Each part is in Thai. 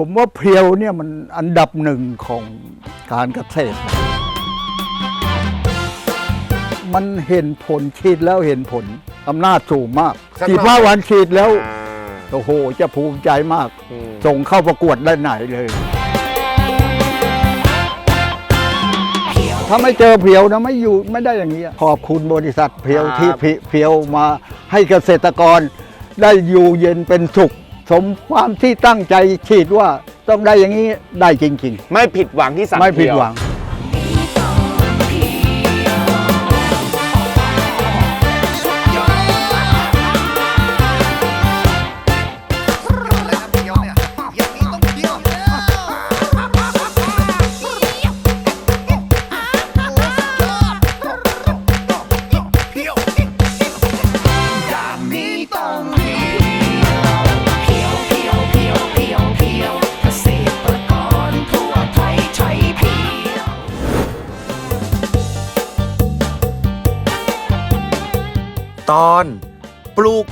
ผมว่าเพียวเนี่ยมันอันดับหนึ่งของการเกษตรนะมันเห็นผลฉีดแล้วเห็นผลอำนาจสูงมากสักหน่อยฉีดว่าวันฉีดแล้วอ่าโอ้โห จะภูมิใจมาก อืม ส่งเข้าประกวดได้ไหนเลย ถ้าไม่เจอเพียวนะไม่อยู่ไม่ได้อย่างนี้ขอบคุณบริษัทเพียวที่เพีเพียวมาให้เกษตรกรได้อยู่เย็นเป็นสุข สมความที่ตั้งใจฉีดว่าต้องได้อย่างนี้ได้จริงไม่ผิดหวังที่สั่ๆงไม่ผิดเยวหวังต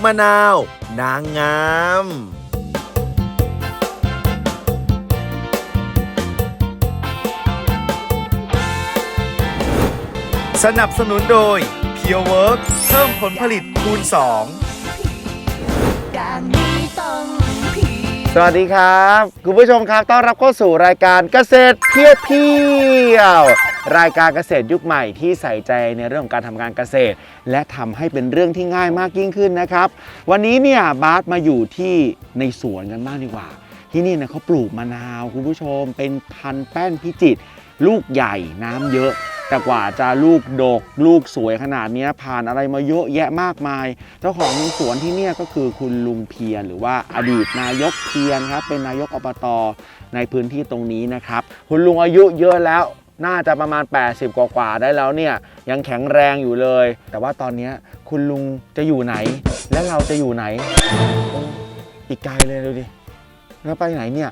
มะนาว นางงามสนับสนุนโดย p u r e Work เพิ่มผลผลิตคูณ 2 สวัสดีครับ คุณผู้ชมครับ ต้อนรับเข้าสู่รายการเกษตรเพียวเพียว รายการเกษตรยุคใหม่ที่ใส่ใจในเรื่องของการทำการเกษตร และทำให้เป็นเรื่องที่ง่ายมากยิ่งขึ้นนะครับ วันนี้เนี่ยบาสมาอยู่ที่ในสวนกันบ้างดีกว่า ที่นี่เนี่ยเขาปลูกมะนาวคุณผู้ชม เป็นพันแป้นพิจิตรลูกใหญ่น้ำเยอะแต่กว่าจะลูกดก ลูกสวยขนาดนี้ผ่านอะไรมาเยอะแยะมากมาย เจ้าของสวนที่นี่ก็คือคุณลุงเพียรหรือว่าอดีตนายกเพียรครับเป็นนายกอบตในพื้นที่ตรงนี้นะครับ คุณลุงอายุเยอะแล้ว น่าจะประมาณ 80 กว่าๆได้แล้วเนี่ย ยังแข็งแรงอยู่เลย แต่ว่าตอนนี้คุณลุงจะอยู่ไหน และเราจะอยู่ไหน อีกไกลเลยดูดิ แล้วไปไหนเนี่ย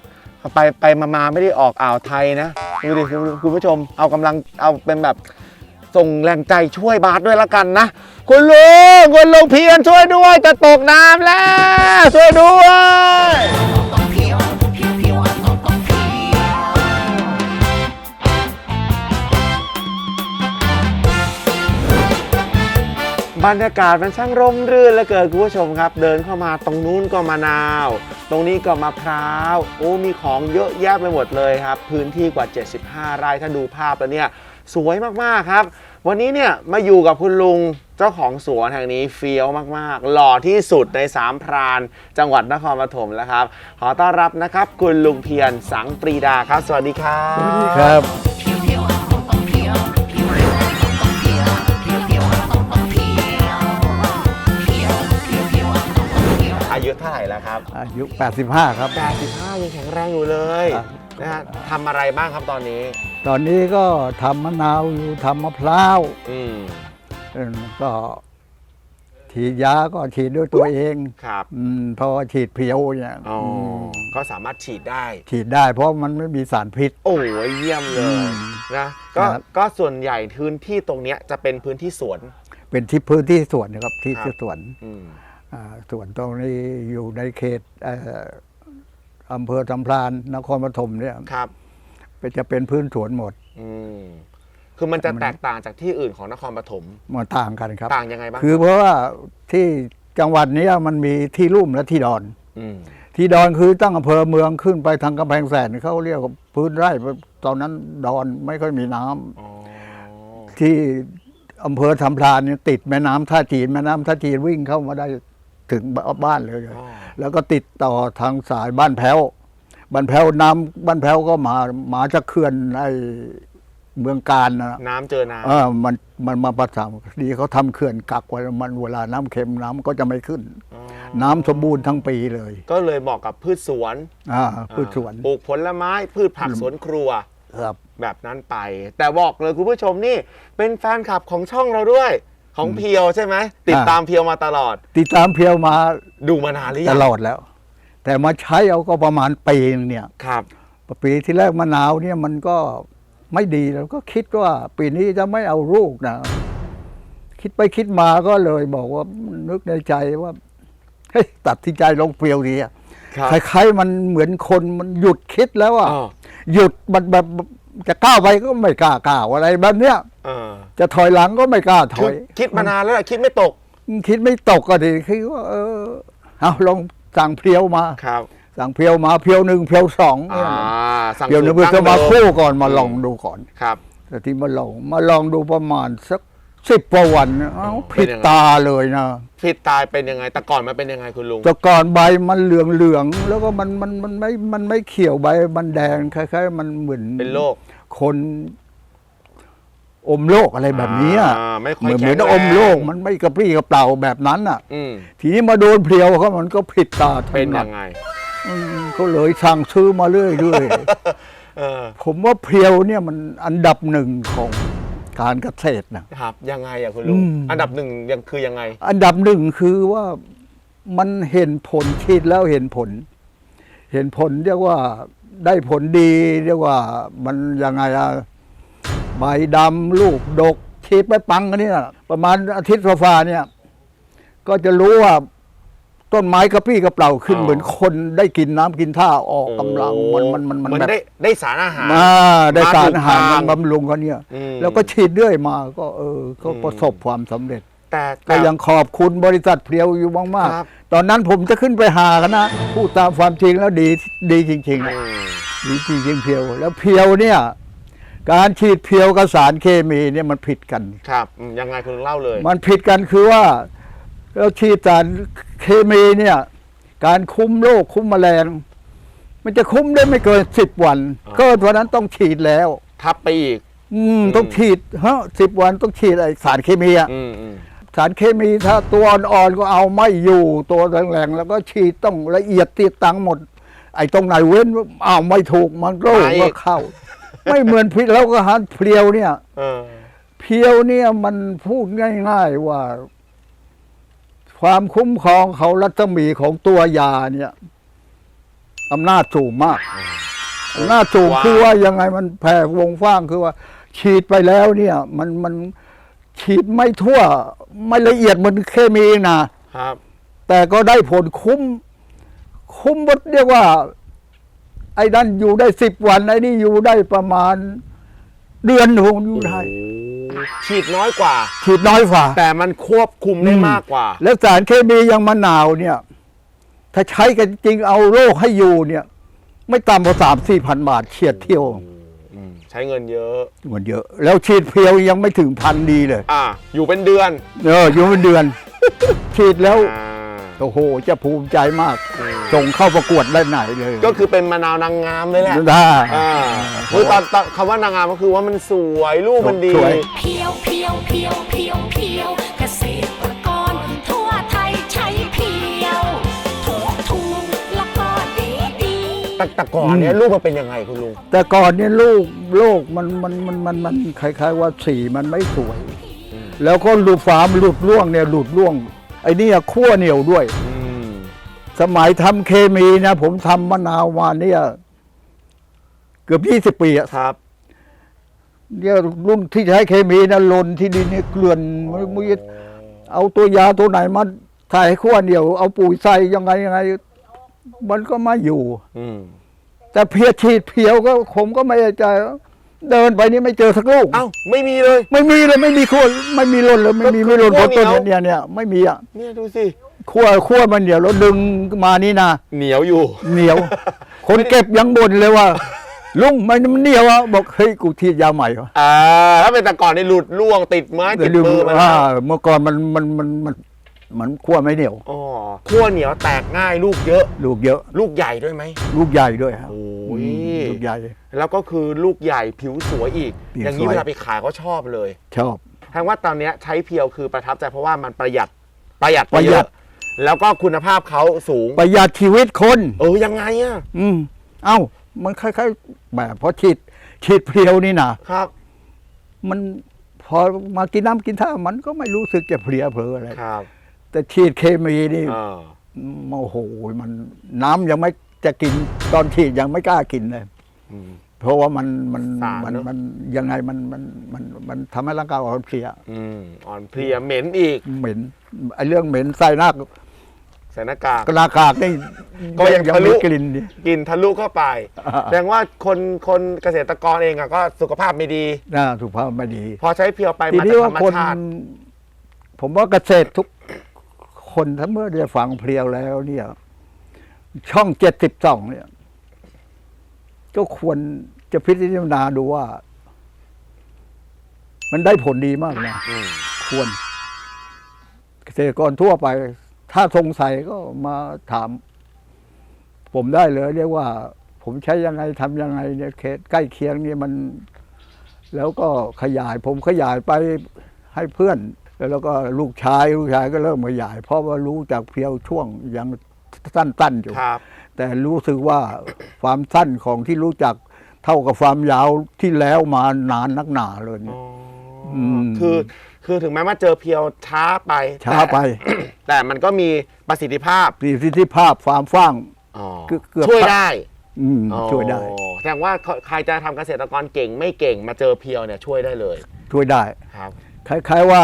ไปไปมามาไม่ได้ออกอ่าวไทยนะ ดูดิคุณคุณผู้ชม เอากำลังเอาเป็นแบบส่งแรงใจช่วยบาสด้วยละกันนะ คุณลุงคุณลุงเพียรช่วยด้วยจะตกน้ำแล้ว ช่วยด้วย บรรยากาศมันช่างร่มรื่นเหลือเกินคุณผู้ชมครับ เดินเข้ามาตรงนู้นก็มะนาว ตรงนี้ก็มะพร้าว โอ้มีของเยอะแยะไปหมดเลยครับ พื้นที่กว่า 75 ไร่ถ้าดูภาพแล้วเนี่ยสวยมาก ๆ ครับ วันนี้เนี่ยมาอยู่กับคุณลุงเจ้าของสวนแห่งนี้เฟี้ยวมาก ๆ หล่อที่สุดในสามพราน จังหวัดนครปฐมแล้วครับ ขอต้อนรับนะครับ คุณลุงเพียรสังปรีดาครับ สวัสดีครับสวัสดีครับ อายุเท่าไหร่แล้วครับ อายุ 85 ครับ 85ยังแข็งแรงอยู่เลยครับ นะฮะทำอะไรบ้างครับตอนนี้ ตอนนี้ก็ทำมะนาวอยู่ทำมะพร้าวอืมเออก็ฉีดยาก็ฉีดด้วยตัวเองครับอืมเพราะว่าฉีดเพียวเนี่ยอ๋ออมก็สามารถฉีดได้ ฉีดได้เพราะมันไม่มีสารพิษ โอ้ยเยี่ยมเลอืยมนะก็ครับ ก็ส่วนใหญ่พื้นที่ตรงเนี้ยจะเป็นพื้นที่สวน เป็นที่พื้นที่สวนนะครับที่ครับ สวน อืมอ่า สวนตรงนี้อยู่ในเขตเอ่ออำเภอสำพรานนครปฐมเนี่ยครับเป็นจะเป็นพื้นสวนหมด อืมคือมันจะมันแตกต่างจากที่อื่นของนครปฐมมาต่างกันครับ ต่างยังไงบ้างคือเพราะว่าที่จังหวัดเนี้ยมันมีที่ลุ่มและที่ดอนมที่ดอนคือตั้งอำเภอเมืองขึ้นไปทางกำแพงแสนเขาเรียกว่าพื้นไร่ตอนนั้นดอนไม่ค่อยมีน้ำอ๋อที่อำเภอทำพลานเนี่ยติดแม่น้ำท่าจีนแม่น้ำท่าจีนวิ่งเข้ามาได้ ถึงบ้านเลยอ๋อแล้วก็ติดต่อทางสายบ้านแพ้ว บ้านแพ้วน้ำบ้านแพ้วก็มามาจากเขื่อนไอเมืองการนะน้ำเจอน้ำเออมันมันมาประสานดีเขาทำเขื่อนกักไว้มันเวลาน้ำเค็มน้ำก็จะไม่ขึ้นอ๋อน้ำสมบูรณ์ทั้งปีเลย ก็เลยเหมาะกับพืชสวนอ่าพืชสวนปลูกผลไม้พืชผักสวนครัวครับแบบนั้นไป แต่บอกเลยคุณผู้ชมนี่เป็นแฟนคลับของช่องเราด้วย ของเพียวใช่ไหมติดตามเพียวมาตลอด ติดตามเพียวมาดูมานานหรือตยังลอดแล้ว แต่มาใช้เอาก็ประมาณปีนึงเนี่ยครับปีที่แรกมะนาวเนี่ยมันก็ไม่ดีแล้วก็คิดว่าปีนี้จะไม่เอาลูกนะคิดไปคิดมาก็เลยบอกว่านึกในใจว่าเฮ้ยตัดที่ใจลงเปรียวดีอะครับคล้ายๆมันเหมือนคนมันหยุดคิดแล้วอะอ๋อหยุดมันแบบ จะก้าวไปก็ไม่กล้าก้าวอะไรแบบเนี้ยเออจะถอยหลังก็ไม่กล้าถคืออยคิดมานานแล้วแหละคิดไม่ตกคิดไม่ตกก็ดีคิดว่าเออเอาลองสั่งเพียวมา ครับสั่งเพียวมาเพียวหนึ่งเพียวสองอ่าเนี่ยสั่งเพียวหนึ่งสูเพียวตรมาดั้งเดิคู่ก่อนมาลองดูก่อน ครับ แต่ที่มาลองมาลองดูประมาณสัก สิบกว่าวันเอ้าเป็นผิดยังไง ตาเลยนะผิดตายเป็นยังไงแต่ก่อนมันเป็นยังไงคุณลุงแต่ก่อนใบมันเหลืองเหลืองๆแล้วก็มันมันมันไม่มันไม่เขียวใบมันแดงคล้ายๆมันเหมือนเป็นโรคคนอมโลกอะไรแบบนี้อะอ่าไม่ค่อยเหมือนเหมือนแข็งแรงอมโลกมันไม่กระปรี้กระเปร่าแบบนั้นอะ อืมทีนี้มาโดนเพลียวเขามันก็ผิดตาทั้เป็นนั้ยันงไง อืมก็เลยสั่งซื้อมาเรื่อยเรื่อยเออผมว่าเพลียวเนี่ยมันอันดับหนึ่งของ การเกษตรนะ ครับ ยังไงอะคุณลุง อืม อันดับหนึ่งยังคือยังไง อันดับหนึ่งคือว่ามันเห็นผลคิดแล้วเห็นผล เห็นผลเรียกว่าได้ผลดีเรียกว่ามันยังไงอะใบดำลูกดกชีดไปปังกันเนี่ยประมาณอาทิตย์กว่าๆเนี่ย ก็จะรู้ว่า ต้นไม้กระปรี้กระเปร่าขึ้น อ๋อ เหมือนคนได้กินน้ำกินท่าออกกำลังมันมันมันเหมันมือนแบบได้ได้สารอาหาร มาได้มาสารถูกอาหารทางบำรุงเขาเนี่ย อืม แล้วก็ฉีดเรื่อยมาก็เออก็อืมประสบความสำเร็จ แต่ก็ยังขอบคุณบริษัทเพลียวอยู่มาก ครับ ๆ ตอนนั้นผมจะขึ้นไปหากันนะพูดตามความจริงแล้วดีดีจริงๆอือะมดีจริงๆเพียวแล้วเพียวเนี่ย การฉีดเพียวกับสารเคมีเนี่ยมันผิดกัน ครับอืมยังไงคุณลุงเล่าเลย มันผิดกันคือว่า เราฉีดสารเคมีเนี่ย การคุ้มโรคคุ้มแมลง มันจะคุ้มได้ไม่เกินสิบวัน อ่าเกินวันนั้นต้องฉีดแล้ว ทับไปอีก อืม ต้องฉีดฮะสิบวันต้องฉีดไอสารเคมีอะอืมอืมสารเคมีถ้าตัวอ่อนๆก็เอาไม่อยู่ตัวแรงๆแล้วก็ฉีดต้องละเอียดติดตังหมด ไอ้ตรงไหนเว้นอ้าวไม่ถูกมันโรคก็เข้า ไม่เหมือนพิษแล้วก็หันเพลียวเนี่ย เออ เพียวเนี่ยมันพูดง่าย ๆ ว่า ความคุ้มครองเขารัศมีของตัวยาเนี่ยอำนาจสูงมากอำนาจสูงว้าวคือว่ายังไงมันแผ่วงกว้างคือว่า ฉีดไปแล้วเนี่ย มันมันฉีดไม่ทั่ว ไม่ละเอียดเหมือนเคมีนะครับ แต่ก็ได้ผลคุ้ม คุ้มหมดเรียกว่า ไอ้นั่นอยู่ได้สิบวันไอ้นี่อยู่ได้ประมาณ เดือนหนึ่งอยู่ได้โอ้ ฉีดน้อยกว่า ฉีดน้อยกว่า แต่มันควบคุมได้มากกว่า แล้วสารเคมีอยังมะนาวเนี่ย ถ้าใช้กันจริงเอาโรคให้อยู่เนี่ย ไม่ต่ำกว่าสามสี่พันบาทเฉียดเที่ยวอืมใช้เงินเยอะเงินเยอะ แล้วฉีดเพียวยังไม่ถึงพันดีเลย อ่า อยู่เป็นเดือน เอออยู่เป็นเดือน ฉีดแล้ว อ่า โอ้โห จะภูมิใจมากอืมส่งเข้าประกวดได้ไหนเลยก็คือเป็นมะนาวนางงามเลยแหละได้อ่าคือตอนตอนคำว่านางงามก็คือว่ามันสวยรูปมันดี สวย เพียวเพียวเพียวเพียวเพียวเกษตรกรทั่วไทยใช้เพียว ถูกถูกแล้วก็ดีดี แต่แต่ก่อนเนี้ยรูปมันเป็นยังไงคุณลุง แต่ก่อนเนี่ยลูกโลกมันมันมันมันมันคล้ายๆว่าสีมันไม่สวย แล้วก็หลุดฝามหลุดร่วงเนี่ยหลุดร่วง ไอ้เนี่ยขั้วเหนียวด้วย อืมสมัยทำเคมีนะ ผมทำมะนาวมาเนี่ยเกือบยี่สิบปีอะครับเนี่ยรุ่นที่ใช้เคมีนะลนที่ดินเนี่ยเกลื่อนมันมันเอาตัวยาตัวไหนมาถ่ายให้ขั้วเหนียว เอาปุ๋ยใส่ยังไงยังไง มันก็ไม่อยู่ อืมแต่เพียฉีดเพียวก็ผมก็ไม่ใจ เดินไปนี่ไม่เจอสักลูก เอ้าไม่มีเลย ไม่มีเลยไม่มีขั้วไม่มีร่นเลยไม่มีไม่ร่นขั้เพวราะต้นเหนียวเนี่ยเนี่ยไม่มีอะเนี่ยดูสิขั้วขั้วมันเหนียวแล้วดึงมานี่นะเหนียวอยู่ เหนียว คนเก็บยังบ่นเลยว่า ลุงมันมันเหนียวอะบอกเฮ้ยกูฉีดยาใหม่วะอ่าถ้าเป็นแต่ก่อนนี่หลุดร่วงติดไม้ติดลืมมือมาอ่าแล้วเมื่อก่อนมันมันมันมัน มันขั้วไม่เหนียว อ๋อขั้วเหนียวแตกง่ายลูกเยอะ ลูกเยอะ ลูกใหญ่ด้วยไหม ลูกใหญ่ด้วยครับโอ้อืยมลูกใหญ่ แล้วก็คือลูกใหญ่ผิวสวยอีก ผิวอย่างนี้สวย เวลาไปขายก็ชอบเลยชอบ แทงว่าตอนเนี้ยใช้เพียวคือประทับใจเพราะว่ามันประหยัด ประหยัดประหยัดเอแล้วก็คุณภาพเขาสูง ประหยัดชีวิตคน เออยังไงอะอืม เอ้า มันคล้ายๆแบบพอฉีดฉีดเพลียวนี่นะครับ มันพอมากินน้ำกินท่ามันก็ไม่รู้สึกจะเพลียเพลออะไร ครับ แต่ฉีดเคมีนี่เออโอ้โหมันน้ำยังไม่จะกินตอนฉีดยังไม่กล้ากินเลย อืม เพราะว่ามันมันสารมันเนอะ มันยังไงมันมันมันมันทำให้ร่างกายอ่อนเพลียอืมอ่อนเพลียเหม็นอีกเหม็นไอ้เรื่องเหม็นใส่หน้าใส่หน้ากาก กระลากากนี่ก็ยังทะลุ มีกลิ่นดิกินทะลุเข้าไป อ่า แสดงว่าคนคนเกษตรกรเองอะก็สุขภาพไม่ดีน่าสุขภาพไม่ดี พอใช้เพียวไปทีมานี้จากธรว่ารมคน ชาติผมว่าเกษตรทุก คนถ้าเมื่อได้ฟังเพลียวแล้วเนี่ย ช่องเจ็ดสิบสองเนี่ย ก็ควรจะพิจารณาดูว่า มันได้ผลดีมากนะอืมควร เกษตรกรทั่วไป ถ้าสงสัยก็มาถาม ผมได้เลย เรียกว่า ผมใช้ยังไงทำยังไงเนี่ยเขตใกล้เคียงเนี่ยมัน แล้วก็ขยาย ผมขยายไปให้เพื่อน แล้วก็ลูกชายลูกชายก็เริ่มขยาย เพราะว่ารู้จากเพียวช่วงยังสั้นๆอยู่ครับ แต่รู้สึกว่าความสั้นของที่รู้จักเท่ากับความยาวที่แล้วมานานนักหนาเลยเนี่ยม คือคือถึงแม้ว่าเจอเพียวช้าไปช้าไป แต่แต่มันก็มีประสิทธิภาพประสิทธิภาพความฟ้าง อ๋อเกือบเกือบ ช่วยได้อืมอ๋อช่วยได้แสดงว่าใครจะทำเกษตรกรเก่งไม่เก่งมาเจอเพียวเนี่ยช่วยได้เลยช่วยได้ ครับ คล้ายๆว่า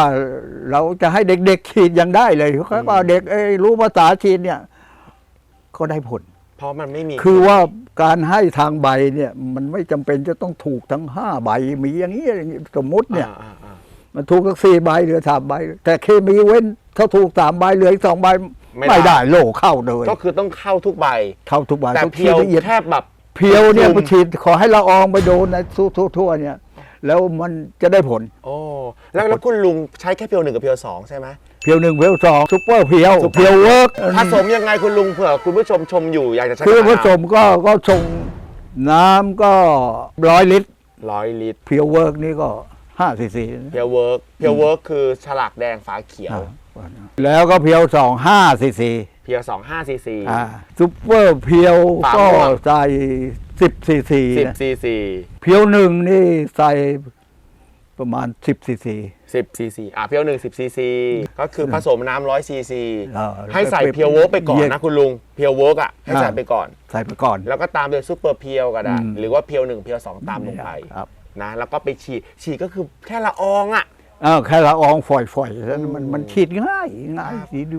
เราจะให้เด็กๆฉีดยังได้เลยคล้ายๆว่าเด็กเอ้ยรู้ภาษาฉีดเนี่ย ก็ได้ผล เพราะมันไม่มีคือว่าการให้ทางใบเนี่ย มันไม่จำเป็นจะต้องถูกทั้งห้าใบมีอย่างนี้อย่างนี้สมมติเนี่ย อ่าอ่ามันถูกทั้งสี่ใบเหลือสามใบ แต่เคมีเว้นถ้าถูกสามใบเหลืออีกสองใบไม่ได้ไม่ได้โลเข้าเลยก็คือต้องเข้าทุกใบ เข้าทุกใบแต่ต้องเพียวละเอียดแทบแบบ เพียวเนี่ยคุมันฉีดขอให้ละอองไปโดนในทั่วๆเนี่ย แล้วมันจะได้ผล โอ้แล้วแล้วคุณลุงใช้แค่เพียวหนึ่งกับเพียวสองใช่ไหมเพียวหนึ่งเพียวสองซุปเปอร์เพียวซุปเปอร์เพียวเวิร์กผสมยังไงคุณลุงเผื่อคุณผู้ชมชมอยู่อยากจะใช้คือผสมก็ก็ชงน้ำก็ร้อยลิตรร้อยลิตรเพียวเวิร์กนี่ก็ห้าซีซีเพียวเวิร์กเพียวเวิร์กคือฉลากแดงฝาเขียว แล้วก็เพียวสองห้าซีซีเพียวสองห้าซีซีอ่าซุปเปอร์เพียวฝาก็ม่วงใส่สิบซีซีสิบซีซีเพียวหนึ่งนี่ใส่ประมาณสิบซีซีสิบซีซีอะเพียวหนึ่งสิบซีซีก็คือผสมน้ำร้อยซีซีอ่าให้ใส่เพียวเวิร์กไปก่อนเย็นะคุณลุงเพียวเวิร์กอะให้ใส่อ่า ไปก่อน ใส่ไปก่อน แล้วก็ตามด้วยซูเปอร์เพียวก็ได้อืม หรือว่าเพียวหนึ่งเพียวสองตามลงไปครับ นะแล้วก็ไปฉีดฉีดก็คือแค่ละอองอะ อ้าวแค่ละอองฝอยๆแล้วมันอืมมันฉีดง่ายง่ายสีดู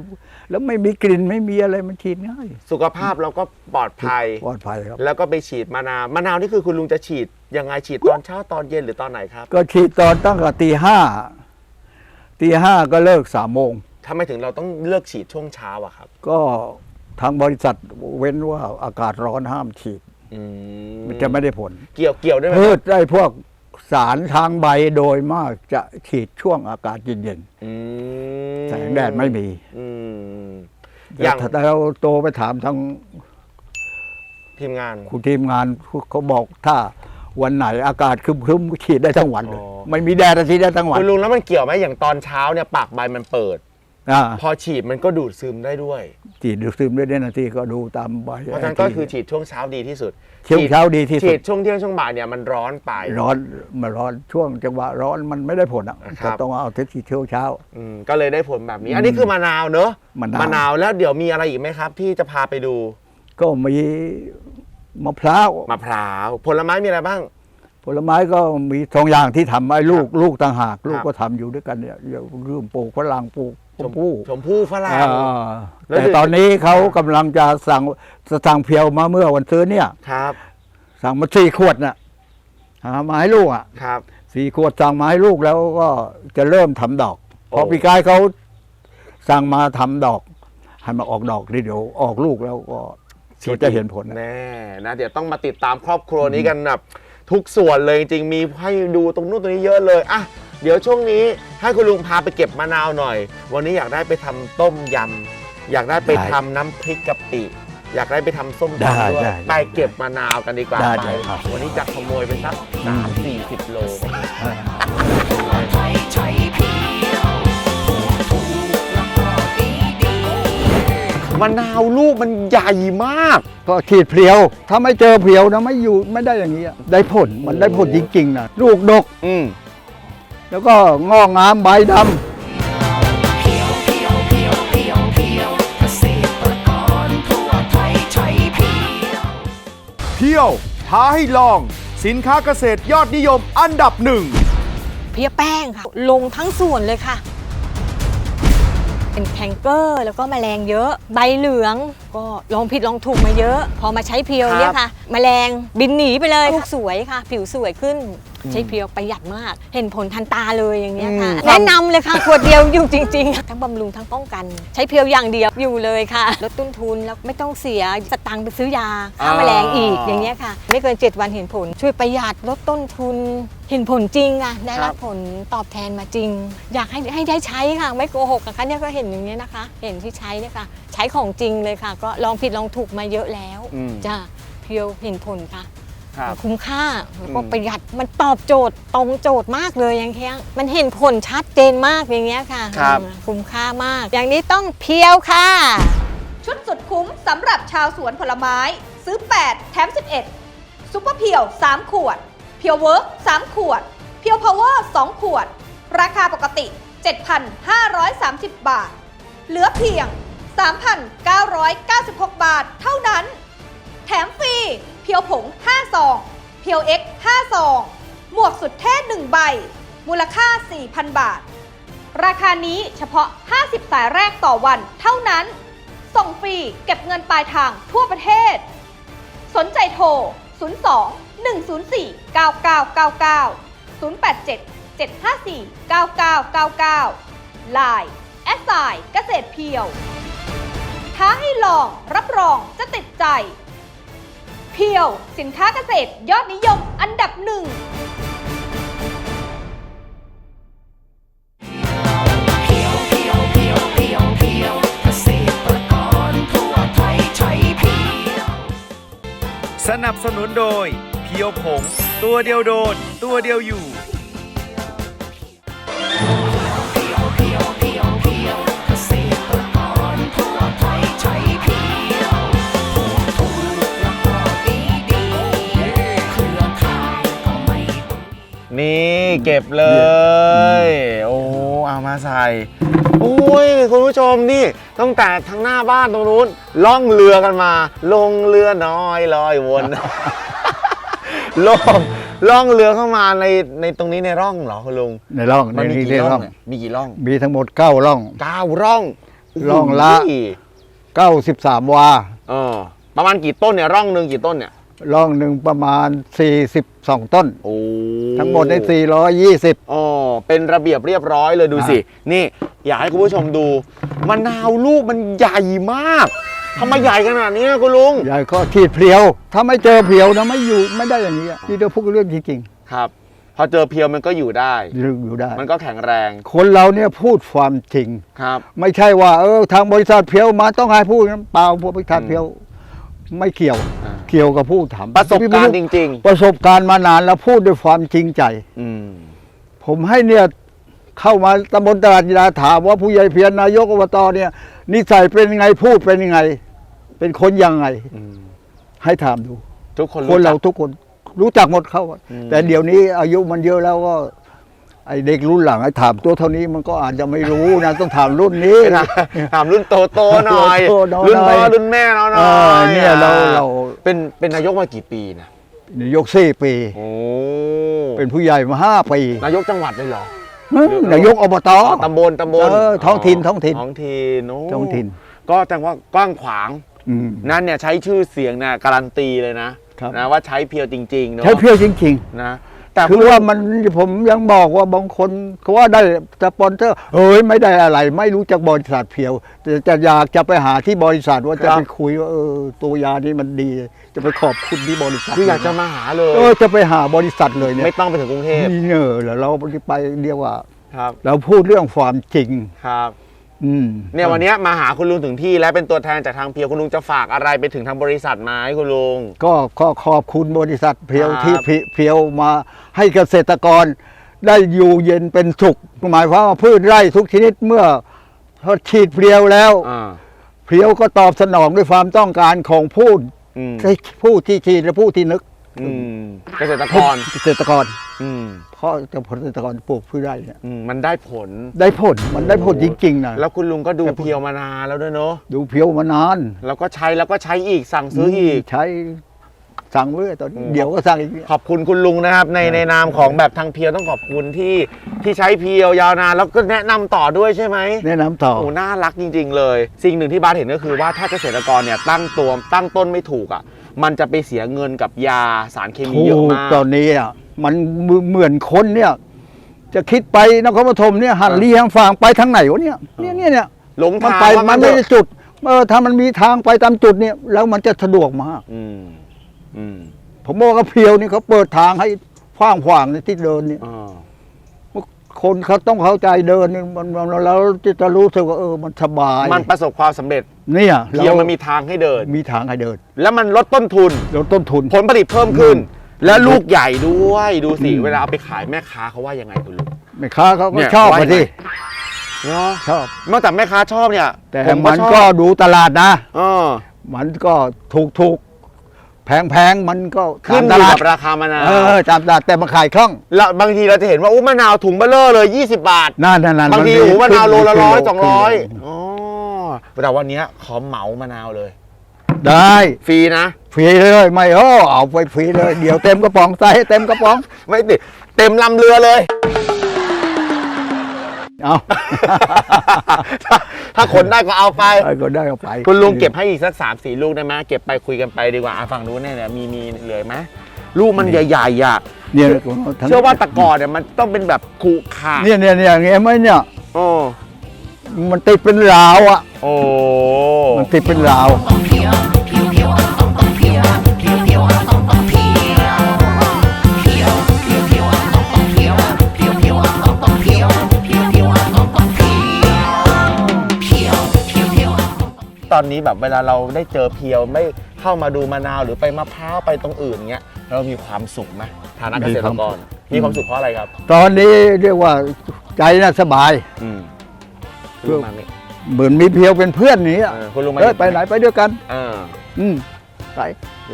แล้วไม่มีกลิ่นไม่มีอะไรมันฉีดง่าย สุขภาพเราก็ปลอดภัย ปลอดภัยครับ แล้วก็ไปฉีดมะนาวมะนาวนี่คือคุณลุงจะฉีดยังไงฉีดตอนเช้าตอนเย็นหรือตอนไหนครับ ก็ฉีดตอนตั้งแต่ตีห้าตีห้าก็เลิกสามโมงทำไมถึงเราต้องเลือกฉีดช่วงเช้าอะครับ ก็ทางบริษัทเว้นว่าอากาศร้อนห้ามฉีดอืมันจะไม่ได้ผล เกี่ยวเกี่ยวด้วยไหมพืชได้พวก สารทางใบโดยมากจะฉีดช่วงอากาศเย็นอืมๆแสงแดดไม่มีอืมอแต่ย่างถ้าเราโตไปถามทางทีมงาน คุณทีมงานเขาบอกถ้าวันไหนอากาศครึมๆก็ฉีดได้ทั้งวันเลยอ๋อ ไม่มีแดดก็ฉีดได้ทั้งวัน คุณลุงแล้วมันเกี่ยวไหมอย่างตอนเช้าเนี่ยปากใบมันเปิด อ่า พอฉีดมันก็ดูดซึมได้ด้วยฉีดดูซึมได้นาทีก็ดูตามใบเพราะฉะนั้นก็คือฉีดช่วงเช้าดีที่สุดช่วงเช้าดีที่สุฉีดดช่วงเที่ยงช่วงบ่ายเนี่ยมันร้อนไป ร้อนมาร้อนช่วงจังหวะร้อนมันไม่ได้ผลอะครับจะต้องเอาเทคนิคเช้าเช้า อืมก็เลยได้ผลแบบนี้ อันนี้คือมะนาวเนอะมะนาวมะนาวแล้วเดี๋ยวมีอะไรอีกไหมครับ ที่จะพาไปดูก็มีมะพร้าวมะพร้าวผลไม้มีอะไรบ้าง ผลไม้ก็มีสองอย่างที่ทำไอ้ลูกลูกต่างหาก ลูกครับก็ทำอยู่ด้วยกันเนี่ยเรื่องปลูกฝรั่งปลูกชชมมพู่ชมพู่ฝรั่งอ่าแล้วแต่เดี๋ยวตอนนี้เขากำลังจะสั่งสั่งเพียวมาเมื่อวันซื้อเนี่ยครับ สั่งมาสี่ขวดน่ะหามาให้ลูกอะครับสี่ขวดสั่งมาให้ลูกแล้วก็จะเริ่มทำดอกโอ้พอปีกายเขาสั่งมาทำดอกให้มาออกดอกนี่เดี๋ยวออกลูกแล้วก็ก็จะเห็นผลนะแน่นะเดี๋ยวต้องมาติดตามครอบครัวนี้กันแบบ ทุกส่วนเลยจริงๆมีให้ดูตรงนู้นตรงนี้เยอะเลยอะเดี๋ยวช่วงนี้ให้คุณลุงพาไปเก็บมะนาวหน่อย วันนี้อยากได้ไปทำต้มยำอยากได้ไปทำน้ำพริกกะปิ อยากได้ไปทำส้มได้ตำด้วยได้ไปเก็บมะนาวกันดีกว่าได้ไปได้ครับ วันนี้จะขโมยไปสักสามสี่สิบโล อ่า มะนาวลูกมันใหญ่มาก ก็ฉีดเพลียว ถ้าไม่เจอเพลียวนะไม่อยู่ไม่ได้อย่างนี้อะได้ผลมันได้ผลจริงๆนะลูกดก อืมแล้วก็งอกงามใบดำ เพียวเพียวเพียวเพียวเพียวเกษตรกรทั่วไทยใช้เพียวเพียวท้าให้ลอง สินค้าเกษตรยอดนิยมอันดับหนึ่ง เพียแป้งค่ะ ลงทั้งส่วนเลยค่ะ เป็นแคนเกอร์ แล้วก็แมลงเยอะ ใบเหลืองก็ลองผิดลองถูกมาเยอะ พอมาใช้เพียวเนี่ยค่ะ แมลงบินหนีไปเลยลูกสวยค่ะ ผิวสวยขึ้นใช้เพียวประหยัดมาก เห็นผลทันตาเลยอย่างเงี้ยค่ะอืมแนะนำเลยค่ะ ขวดเดียวอยู่จริง ๆ ทั้งบำรุงทั้งป้องกัน ใช้เพียวอย่างเดียวอยู่เลยค่ะลดต้นทุนแล้วไม่ต้องเสียสตังค์ไปซื้อยาฆ่าแมลงอีกอย่างเงี้ยค่ะ ไม่เกิน 7 วันเห็นผล ช่วยประหยัดลดต้นทุนเห็นผลจริงอะได้รับผลตอบแทนมาจริง อยากให้ให้ได้ใช้ค่ะ ไม่โกหกนะคะเนี่ยก็เห็นอย่างเงี้ยนะคะ เห็นที่ใช้เนี่ยค่ะ ใช้ของจริงเลยค่ะก็ลองผิดลองถูกมาเยอะแล้วอืม จ้ะเพียวเห็นผลค่ะ ครับ คุ้มค่าแล้วก็อืม ประหยัดมันตอบโจทย์ตรงโจทย์มากเลยอย่างเงี้ยมันเห็นผลชัดเจนมากอย่างเงี้ยค่ะครับ อืมคุ้มค่ามาก อย่างนี้ต้องเพียวค่ะ ชุดสุดคุ้มสำหรับชาวสวนผลไม้ ซื้อ 8 แถม 11 ซุปเปอร์เพียว 3 ขวด เพียวเวิร์ก3ขวด เพียวพาวเวอร์ 2 ขวด ราคาปกติ 7,530 บาท เหลือเพียง 3,996 บาทเท่านั้น แถมฟรี เพียวผง 5 ซอง เพียวเอ็ก5ซอง หมวกสุดเท่ 1 ใบ มูลค่า 4,000 บาท ราคานี้เฉพาะ 50 สายแรกต่อวันเท่านั้น ส่งฟรีเก็บเงินปลายทางทั่วประเทศ สนใจโทร 02 104 9999 087 754 9999 Line แอสไซเกษตรเพียว ท้าให้ลองรับรองจะติดใจ เพียวสินค้าเกษตรยอดนิยมอันดับหนึ่ง เพียวเพียวเพียวเพียวเพียวเกษตรกรทั่วไทยใช้เพียว สนับสนุนโดย เพียวผง ตัวเดียวโดน ตัวเดียวอยู่ นี่เก็บเลย โอ้เอามาใส่โอ้ยคุณผู้ชมนี่ตั้งแต่ทางหน้าบ้านตรงนู้นล่องเรือกันมา ลงเรือน้อยลอยวนล่องล่องเรือเข้ามาในในตรงนี้ในร่องเหรอคุณลุงในร่องมันมีในกี่ร่ร่อองงเนี่ยมีกี่ร่อง มีทั้งหมดเก้าร่องเก้าร่องร่องละโยเก้าสิบสามวาเออประมาณกี่ต้นเนี่ยร่องหนึ่งกี่ต้นเนี่ยร่องหนึ่งประมาณ42ต้น โอ้ ทั้งหมดได้ 420อ๋อเป็นระเบียบเรียบร้อยเลยดูสิ นี่อยากให้คุณผู้ชมดูมะนาวลูกมันใหญ่มากทำไมใหญ่ขนาดนี้อะคุณลุงยายก็ขีดเพลียว ถ้าไม่เจอเพลียวนะไม่อยู่ไม่ได้อย่างนี้อะนี่เดี๋ยวพูดเรื่องจริงครับพอเจอเพียวมันก็อยู่ได้ๆอยู่อยู่ได้ มันก็แข็งแรง คนเราเนี่ยพูดความจริงครับ ไม่ใช่ว่าเออทางบริษัทเพียวมาต้องให้พูดนะเปล่าบริษัทเพียว ไม่เกี่ยวอ่า เกี่ยวกับผู้ทำประสบการณ์จริงประสบการณ์มานานแล้วพูดด้วยความจริงใจๆอืมผมให้เนี่ยเข้ามาตำบลตลาดยีราถามว่าผู้ใหญ่เพียรนายกอบตเนี่ย นิสัยเป็นยังไงพูดเป็นยังไง เป็นคนยังไง อืมให้ถามดู ทุกคนคนเราจัก ทุกคนรู้จักหมดเขาอะอืม แต่เดี๋ยวนี้อายุมันเยอะแล้วก็ ไอเด็กรุ่นหลังไอ้ถามตัวเท่านี้มันก็อาจจะไม่รู้นะ ต้องถามรุ่นนี้ถามถามรุ่นโตโตๆหน่อย โตๆหน่อย รุ่นพ่อรุ่นแม่เราหน่เอออยเนี่ยเราเรา เป็นเป็นนายกมากี่ปีนะนายกสี่ปี โอ้เป็นผู้ใหญ่มาห้าปีนายกจังหวัดเลยเหรออืมนายกอบตอ๋อตำบลตำบลเออท้องถิ่นท้องถิ่นท้องถิ่นโท้องถิ่น ก็แต่ว่ากว้างขวาง อืม นั่นเนี่ยใช้ชื่อเสียงเนี่ยการันตีเลยนะครับ นะว่าใช้เพียวจริงๆเนาะใช้เพียวจริงๆนะ แต่คือว่ามันผมยังบอกว่าบางคนเขาว่าได้สปอนเซอร์เฮ้ยไม่ได้อะไร ไม่รู้จักบริษัทเพียวแต่จะอยากจะไปหาที่บริษัทว่าจะไปคุยว่าเออตัวยานี้มันดี จะไปขอบคุณที่บริษัทคืออยากจะมาหาเลยเออจะไปหาบริษัทเลยเนี่ยไม่ต้องไปถึงกรุงเทพนี่เนอแล้วเราไปเรียกว่าครับเราพูดเรื่องความจริงครับ อืมเนี่ยวันเนี้ยมาหาคุณลุงถึงที่ และเป็นตัวแทนจากทางเพียวคุณลุงจะฝากอะไรไปถึงทางบริษัทไหมคุณลุง ก็ขอขอบคุณบริษัทเพียวครับ ที่พิเพียวมาให้เกษตรกร ได้อยู่เย็นเป็นสุข หมายความว่าพืชไร่ทุกชนิดเมื่อพอฉีดเพียวแล้ว อ่าเพลียวก็ตอบสนองด้วยความต้องการของผู้อืม ที่ผู้ที่ฉีดและผู้ที่นึก อืมเกษตรกรเกษตรกร อืมเพราะเกษตรกรปลูกพืชไร่เนี่ยอืมมันได้ผล ได้ผลมันได้ผลจริงๆนะแล้วคุณลุงก็ดูเพียวมานานแล้วด้วยเนาะดูเพียวมานานแล้วก็ใช้แล้วก็ใช้อีกสั่งซื้ออีกใช้สั่งไว้เลยตอนนี้อืมเดี๋ยวก็สั่งอีกขอบคุณคุณลุงนะครับ ในครับในนามของแบบทางเพียวต้องขอบคุณที่ที่ใช้เพียวยาวนานแล้วก็แนะนำต่อด้วยใช่ไหมแนะนำต่อโอ้น่ารักจริง ๆ เลย สิ่งหนึ่งที่บาสเห็นก็คือว่าถ้าเกษตรกรเนี่ยตั้งตัวตั้งต้นไม่ถูกอะ มันจะไปเสียเงินกับยาสารเคมีถูเยอะกมากตอนนี้อะมันเหมือนคนเนี่ย จะคิดไปนครปฐมเนี่ยหันเออเลี้ยงฟางไปทางไหนวะเนี่ยเนี่ยเนี่ยเนี่ยหลงมันทางไปว่ามันเถไม่อะได้จุดเออถ้ามันมีทางไปตามจุดเนี่ย แล้วมันจะสะดวกมากอืมอืมผมบอกว่าเพียวนี่เขาเปิดทางให้ฟ้างขวางในที่เดินเนี่ยอ่าคนเขาต้องเข้าใจเดินนี่มันมันแล้วจะรู้สึกว่าเออมันสบาย มันประสบความสำเร็จ เนี่ยเพียวมันมีทางให้เดิน มีทางให้เดิน แล้วมันลดต้นทุน ลดต้นทุน ผลผลิตเพิ่มขึ้น และลูกใหญ่ด้วยดูสิอืมเวลาเอาไปขายแม่ค้าเขาว่ายังไงคุณลุงแม่ค้าเขาเนี่ก็ยชอบว่าไปยังไงที่เนาะชอบนอกจากแม่ค้าชอบเนี่ย แต่ผมมันชอบก็ดูตลาดนะเออมันก็ถูกถูกแพงแพงมันก็ขึ้นอตามตยู่ลาดกับราคามะนาวเออตามตลาดแต่มาขายคล่องแล้วบางทีเราจะเห็นว่าอู้มะนาวถุงเบลเลอร์เลย 20 บาทนั่นนั่นนั่นบางทีนโอ้มะนาวโลละขึ้ร้อยขึ้สองร้อยขึ้นอ๋อ แต่วันเนี้ยขอเหมามะนาวเลย ได้ฟรีนะ ฟรีเลยไม่โอ้เอาไปฟรีเลย เดี๋ยวเต็มกระป๋องใส่ให้เต็มกระป๋อง ไม่ติดเต็มลำเรือเลย เอาถ้าถ้าขนได้ก็เอาไป ไอ้ก็ได้เอาไปคุณลุงเก็บให้อีกสักสามสี่ลูกได้ไหมเก็บไปคุยกันไปดีกว่าอะฝั่งนู้นเนี่ยเนี่ยมีมีเหลือไหมลูกมันใหญ่ๆอะเนี่ยเชื่อว่าแตะกอนเนี่ยมันต้องเป็นแบบขรุขระเนี่ยเนี่ยเนี่ยอย่างเงี้ยไหมเนี่ย โอ้ มันติดเป็นราวอะ โอ้มันติดเป็นราวต้องเพียวเพียวเพียวต้องต้องเพียวเพียวเพียวต้องต้องเพียวเพียวเพียวเพียวต้องต้องเพียวเพียวเพียวต้องต้องเพียวเพียวเพียวต้องต้องเพียวเพียวเพียวเพียวตอนนี้แบบเวลาเราได้เจอเพียวไม่เข้ามาดูมะนาวหรือไปมะพร้าวไปตรงอื่นเงี้ยเรามีความสุขไหมฐานะเกษตรกรมีความสุขมีความสุขเพราะอะไรครับ ตอนนี้เรียกว่าใจน่าสบาย อืม เพื่คุอณมาไหมเหมือนมีเพียวเป็นเพื่อนนี้อะเออคุณลุงมาเออไปไหนไปด้วยกัน เอออืมไป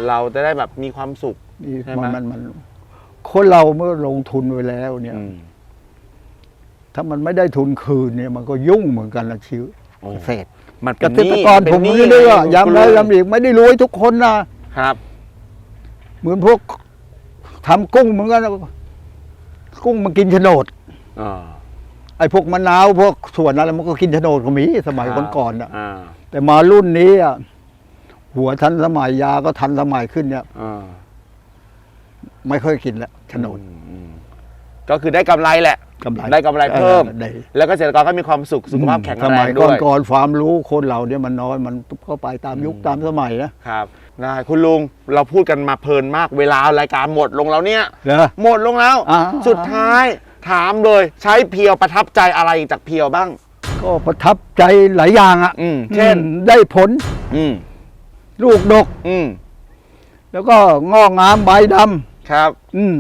เราจะได้แบบมีความสุข นี่ใช่ไหม มันมันมัน คนเราเมื่อลงทุนไว้แล้ว เนี่ย อืมถ้ามันไม่ได้ทุนคืนเนี่ย มันก็ยุ่งเหมือนกันละชีวิตโอ้เกษตร มันเกเป็นษหตรนี้กรเป็ผมนหนี้เรื่อยๆว่าไงย้ำแล้วคุณลุงย้ำอีกไม่ได้รวยทุกคนนะ ครับ เหมือนพวกทำกุ้งเหมือนกันนะกุ้งมันกินโฉนดอ่า ไอ้พวกมะนาวพวกส่วนอะไรมันก็กินโฉนดก็มีสมัยก่อนๆอะอ่าแต่มารุ่นนี้อะหัวทันสมัยยาก็ทันสมัยขึ้นเนี่ยอ่าไม่ค่อยกินแล้วโฉนดอืมอืมก็คือได้กำไรแหละกำไรได้กำไรเพิ่มออได้แล้วก็เกษตรกรก็มีความสุขสุขภาพแข็งสแรมังยด้วยก่อนๆความรู้คนเราเนี่ยมันน้อยมันเข้าไปตามยุคตามสมัยนะครับได้คุณลุงเราพูดกันมาเพลินมากเวลารายการหมดลงแล้วเนี่ยเหรอหมดลงแล้วอ่าสุดท้าย ถามเลยใช้เพียวประทับใจอะไรจากเพียวบ้าง ก็ประทับใจหลายอย่างอะอืมเช่น อืมได้ผลอืมลูกดก อืมแล้วก็งอกงามใบดำครับอืม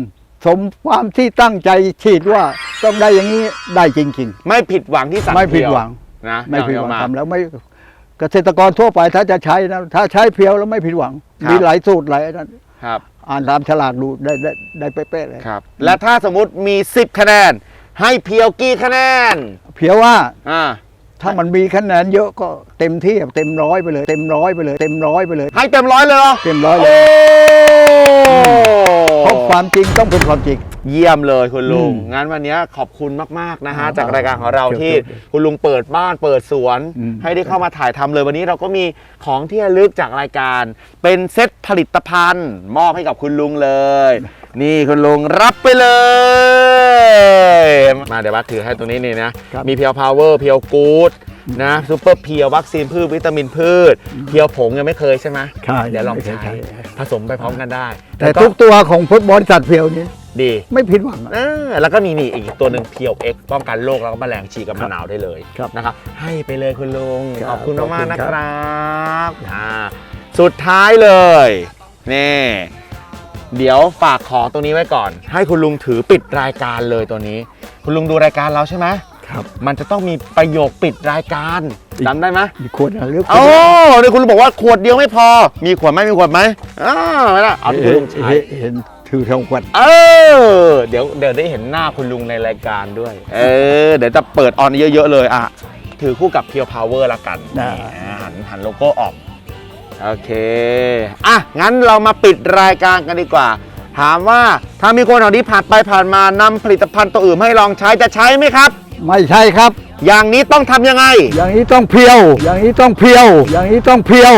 สมความที่ตั้งใจฉีดว่าต้องได้อย่างนี้ได้จริงไม่ผิดหวังที่สั่งๆ ไม่ผิดเพียวหวังนะไม่ผิดหวังเอามา ทำแล้วไม่เกษตรกรทั่วไปถ้าจะใช้นะถ้าใช้เพียวแล้วไม่ผิดหวัง ครับ มีหลายสูตรหลายนั้น ครับ อ่านตามฉลากดูได้ได้ได้เป๊ะๆเลยครับ และถ้าสมมุติมี 10 คะแนน ให้เพียวกี่คะแนน เพียวว่าอ่า ถ้ามันมีคะแนนเยอะก็เต็มที่เต็มร้อยไปเลย เต็มร้อยไปเลย เต็มร้อยไปเลย ให้เต็มร้อยเลยเหรอ เต็มร้อยเลโอ้ย เพราะความจริงต้องเป็นความจริง เยี่ยมเลยคุณลุง อืมงั้นวันนี้ขอบคุณมากๆนะฮะ ครับจากรายการของเราครับที่ครับคุณลุงเปิดบ้านเปิดสวน อืม ให้ได้เข้ามาถ่ายทำเลยวันนี้เราก็มีของที่ระลึกจากรายการ เป็นเซตผลิตภัณฑ์ มอบให้กับคุณลุงเลย นี่คุณลุงรับไปเลย มาเดี๋ยววัดถือให้ตรงนี้นี่นะ ครับมีเพียวพาวเวอร์เพียวกู๊ดนะซูเปอร์เพียววัคซีนพืชวิตามินพืช เพียวผงยังไม่เคยใช่ไหมใช่เดี๋ยวลองไม่เคยใช้ใช้ผสมไปพร้อมกันได้แต่ก็ทุกตัวของพุทธบริษัทเพียวนี้ดีไม่ผิดหวังอะ อ่าแล้วก็มีนี่อีกตัวหนึ่งเพียวเอ็กป้องกันโรคแล้วก็แมลงฉีกกับมะนาวได้เลยครับนะครับให้ไปเลยคุณลุงครับขอบคุณมากๆขอบคุณนะคครับรับอ่าสุดท้ายเลยนี่ เดี๋ยวฝากของตรงนี้ไว้ก่อน ให้คุณลุงถือปิดรายการเลยตัวนี้ คุณลุงดูรายการเราใช่ไหมครับ มันจะต้องมีประโยคปิดรายการจำได้ไหมมีขวดอะไรหรือโอ้เนี่ยคุณลุงบอกว่าขวดเดียวไม่พอ มีขวดไหมมีขวดไหมอ้าวไม่ละเอาที่คุณลุงใช้เห็นเห็นถือทองขวดเออเดี๋ยวเดี๋ยวได้เห็นหน้าคุณลุงในรายการด้วย เออ เดี๋ยวจะเปิดออนเยอะๆเลยอะถือคู่กับเพียวพาวเวอร์ละกันได้นี่อ่าหันหันโลโก้ออก โอเค อะ งั้นเรามาปิดรายการกันดีกว่า ถามว่าถ้ามีคนแถวนี้ผ่านไปผ่านมานำผลิตภัณฑ์ตัวอื่นมาให้ลองใช้จะใช้ไหมครับ ไม่ใช่ครับ อย่างนี้ต้องทำยังไง อย่างนี้ต้องเพียว อย่างนี้ต้องเพียว อย่างนี้ต้องเพียว